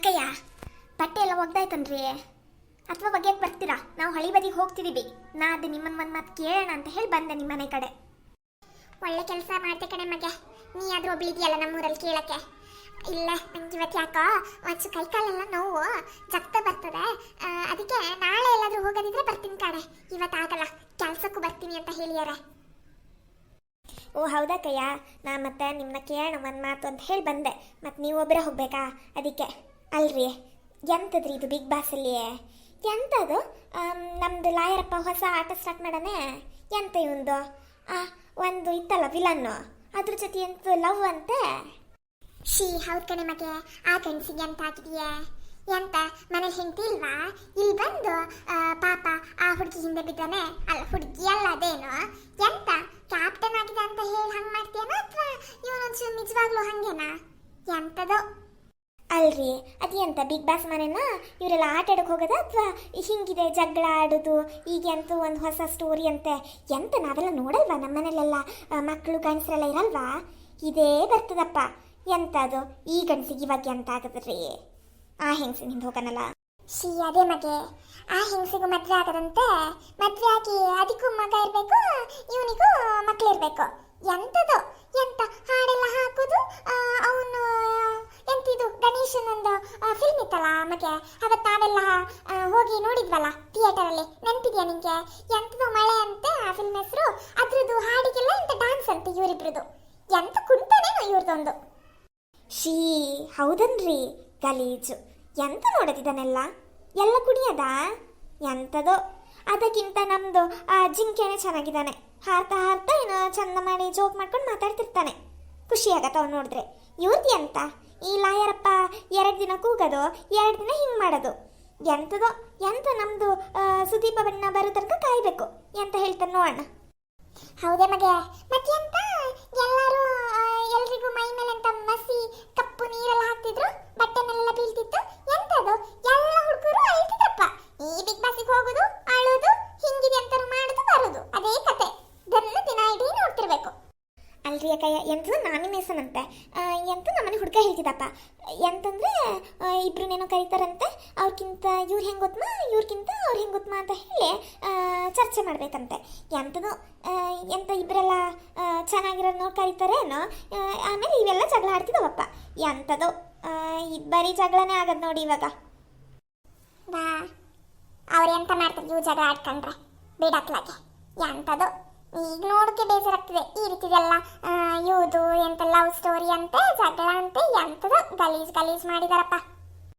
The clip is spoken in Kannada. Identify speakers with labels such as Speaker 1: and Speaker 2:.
Speaker 1: ಅಕ್ಕಯ್ಯ ಬಟ್ಟೆ ಎಲ್ಲ ಒಗ್ದಾಯ್ತನ್ರಿ. ಅಥವಾ ಒಗ್ಯಕ್ಕೆ ಬರ್ತೀರಾ? ನಾವು ಹಳಿ ಬದಿಗೆ ಹೋಗ್ತಿದೀವಿ ನಾ ಅದು ನಿಮ್ಮನ್ನ ಒಂದು ಮಾತು ಕೇಳೋಣ ಅಂತ ಹೇಳಿ ಬಂದೆ ನಿಮ್ಮ ಮನೆ ಕಡೆ.
Speaker 2: ಒಳ್ಳೆ ಕೆಲಸ ಮಾಡ್ತೆ ಕಣೆ ಮಗೆ. ನೀ ಆದ್ರೂ ಒಬ್ಳಿದೆಯಲ್ಲ ನಮ್ಮೂರಲ್ಲಿ ಕೇಳಕ್ಕೆ? ಇಲ್ಲ, ನಂಗೆ ಇವತ್ತು ಯಾಕೋ ಒಂಚು ಕೈ ಕಾಲೆಲ್ಲ ನೋವು ಜಗ್ತ ಬರ್ತದೆ. ಅದಕ್ಕೆ ನಾಳೆ ಎಲ್ಲಾದ್ರೂ ಹೋಗೋದಿದ್ರೆ ಬರ್ತೀನಿ ಕಣೆ. ಇವತ್ತು ಆಗಲ್ಲ. ಕೆಲ್ಸಕ್ಕೂ ಬರ್ತೀನಿ ಅಂತ ಹೇಳಿಯಾರೆ.
Speaker 1: ಓ, ಹೌದಾ ಕಯ್ಯ? ನಾ ಮತ್ತೆ ನಿಮ್ಮನ್ನ ಕೇಳೋಣ ಒಂದು ಮಾತು ಅಂತ ಹೇಳಿ ಬಂದೆ. ಮತ್ತೆ ನೀವು ಒಬ್ರೇ ಹೋಗ್ಬೇಕಾ? ಅದಕ್ಕೆ. ಅಲ್ರಿ ಎಂತದ್ರಿ ಇದು ಬಿಗ್ ಬಾಸಲ್ಲಿ ಎಂತದು? ಆಮ್, ನಮ್ದು ಲಾಯರಪ್ಪ ಹೊಸ ಆಟ ಸ್ಟಾರ್ಟ್ ಮಾಡಾನೆ ಎಂತ ಇವಂದು? ಆ ಒಂದು ಇತ್ತಲ್ಲ ವಿಲನ್ನು ಅದ್ರ ಜೊತೆ ಎಂತ ಲವ್ ಅಂತೆ?
Speaker 2: ಶೀ ಹೌದ್ ಕಣೆ ಮಗೆ. ಆ ಗಂಡಸಿಗೆ ಎಂತ ಆಗಿದೆಯೇ ಎಂತ ಮನೆ ಹೆಂಡತಿ ಇಲ್ವಾ? ಇಲ್ಲಿ ಬಂದು ಪಾಪ ಆ ಹುಡುಗಿ ಹಿಂದೆ ಬಿದ್ದಾನೆ? ಅಲ್ಲ ಹುಡುಗಿ ಅಲ್ಲ ಅದೇನು? ಎಂತ ಕ್ಯಾಪ್ಟನ್ ಆಗಿದೆ ಅಂತ ಹೇಳಿ ಹಂಗ್ ಮಾಡ್ತೀಯನ ಅಥವಾ ಇವನೊಂಚೂರು ನಿಜವಾಗ್ಲೂ ಹಂಗೇನಾ? ಎಂತದೋ?
Speaker 1: ಅಲ್ರಿ, ಅದು ಬಿಗ್ ಬಾಸ್ ಮನೆನ? ಇವರೆಲ್ಲ ಆಟ ಆಡೋಕೆ ಹೋಗೋದ ಅಥವಾ ಹಿಂಗಿದೆ ಜಗಳ ಆಡೋದು? ಈಗ ಅಂತೂ ಒಂದು ಹೊಸ ಸ್ಟೋರಿ ಅಂತೆ. ಎಂತ ನಾವೆಲ್ಲ ನೋಡಲ್ವಾ ನಮ್ಮ ಮನೇಲೆಲ್ಲ ಮಕ್ಕಳು ಗಂಡಸರೆಲ್ಲ ಇರಲ್ವಾ? ಇದೇ ಬರ್ತದಪ್ಪ. ಎಂತ ಅದು ಈ ಗಂಡಸಿಗೆ ಇವಾಗ ಎಂತ ಆಗದ್ರಿ? ಆ ಹೆಂಗಸಿನಿಂದ ಹೋಗನಲ್ಲ?
Speaker 2: ಶಿ ಅದೇ ಮಗೆ. ಆ ಹೆಂಗಸಿಗೂ ಮದ್ವೆ ಆಗದಂತೆ ಮದ್ವೆ ಆಗಿ ಅದಕ್ಕೂ ಮಗ ಇರಬೇಕು, ಇವನಿಗೂ ಮಕ್ಳಿರ್ಬೇಕು ಎಂತದು? ಫಿಲ್ಮ್ ಇತ್ತಲ್ಲ ಮತ್ತೆ ಅವತ್ತು ನಾವೆಲ್ಲ ಹೋಗಿ ನೋಡಿದ್ವಲ್ಲ ಥಿಯೇಟರ್ ಅಲ್ಲಿ. ನೆನಪಿದ್ಯಾ ನಿಂಗೆ? ಎಂತದು ಮಳೆ ಅಂತ ಆ ಫಿಲ್ಮ್ ಹೆಸರು. ಅದ್ರದ್ದು ಹಾಡಿಗೆಲ್ಲ ಎಂತ ಡಾನ್ಸ್ ಅಂತ ಇವರಿಬ್ರದ್ದು ಎಂತ ಕುಂಟನೇನೋ ಇವ್ರದ್ದೊಂದು
Speaker 1: ಶೀ ಹೌದನ್ರಿ, ಗಲೀಜು. ಎಂತ ನೋಡೋದಿದನೆಲ್ಲ ಎಲ್ಲ ಕುಡಿಯದ? ಎಂಥದೋ ಅದಕ್ಕಿಂತ ನಮ್ದು, ಆ, ಜಿಂಕೆನೆ ಚೆನ್ನಾಗಿದ್ದಾನೆ. ಹಾರ್ತ ಹಾರ್ತಾ ಏನೋ ಚಂದ ಮಾಡಿ ಜೋಕ್ ಮಾಡ್ಕೊಂಡು ಮಾತಾಡ್ತಿರ್ತಾನೆ. ಖುಷಿ ಆಗತ್ತ ಅವ್ನು ನೋಡಿದ್ರೆ. ಇವ್ರದ್ದು ಎಂತ? ಈ ಲಾಯರಪ್ಪ ಎರಡು ದಿನ ಕೂಗೋದು, ಎರಡು ದಿನ ಹಿಂಗೆ ಮಾಡೋದು. ಎಂಥದೋ ಎಂಥ ನಮ್ಮದು ಸುದೀಪ ಬಣ್ಣ ಬರೋ ತನಕ ಕಾಯಬೇಕು. ಎಂತ ಹೇಳ್ತಾನೆ ನೋಡೋಣ
Speaker 2: ಹೌದೇ ಮಗೆ, ಮತ್ತೆಂತ? ಎಲ್ಲರೂ
Speaker 1: ಅಲ್ರಿ ಅಕ್ಕ ಎಂಥದ್ದು ನಾಮಿನೇಷನ್ ಎಂತ ನಮ್ಮನೆ ಹುಡುಗ ಹೇಳ್ತಿದ್ದಪ್ಪ. ಎಂತಂದ್ರೆ ಇಬ್ರನ್ನೇನೋ ಕರೀತಾರಂತೆ. ಅವ್ರಿಗಿಂತ ಇವ್ರು ಹೆಂಗೆ ಗೊತ್ತಮ್ಮ ಇವ್ರಿಗಿಂತ ಅವ್ರು ಹೆಂಗೆ ಗೊತ್ತಮ್ಮ ಅಂತ ಹೇಳಿ ಚರ್ಚೆ ಮಾಡ್ಬೇಕಂತೆ. ಎಂಥದ್ದು ಎಂಥ ಎಂತ ಇಬ್ಬರೆಲ್ಲ ಚೆನ್ನಾಗಿರೋ ನೋಡಿ ಕರೀತಾರೇನೋ ಆಮೇಲೆ ಇವೆಲ್ಲ ಜಗಳ ಆಡ್ತಿದ್ದಾವಪ್ಪ ಎಂಥದ್ದು ಇದು ಬರೀ ಜಗಳನೇ ಆಗದ್ ನೋಡಿ ಇವಾಗ.
Speaker 2: ಬಾ. ಅವ್ರು ಎಂತ ಮಾಡ್ತಾರೆ ಇವು ಜಗಳ ಆಡ್ಕೊಂಡ್ರೆ. ಬಿಡತ್ಲಾಗೆ ಎಂತದು. ಈಗ ನೋಡಕ್ಕೆ ಬೇಜಾರಾಗ್ತದೆ. ಈ ರೀತಿದೆಲ್ಲ ಇವುದು ಎಂತ ಲವ್ ಸ್ಟೋರಿ ಅಂತೆ, ಜಗಳ ಅಂತೆ ಎಂತದ ಗಲೀಜ್ ಗಲೀಜ್ ಮಾಡಿದಾರಪ್ಪ.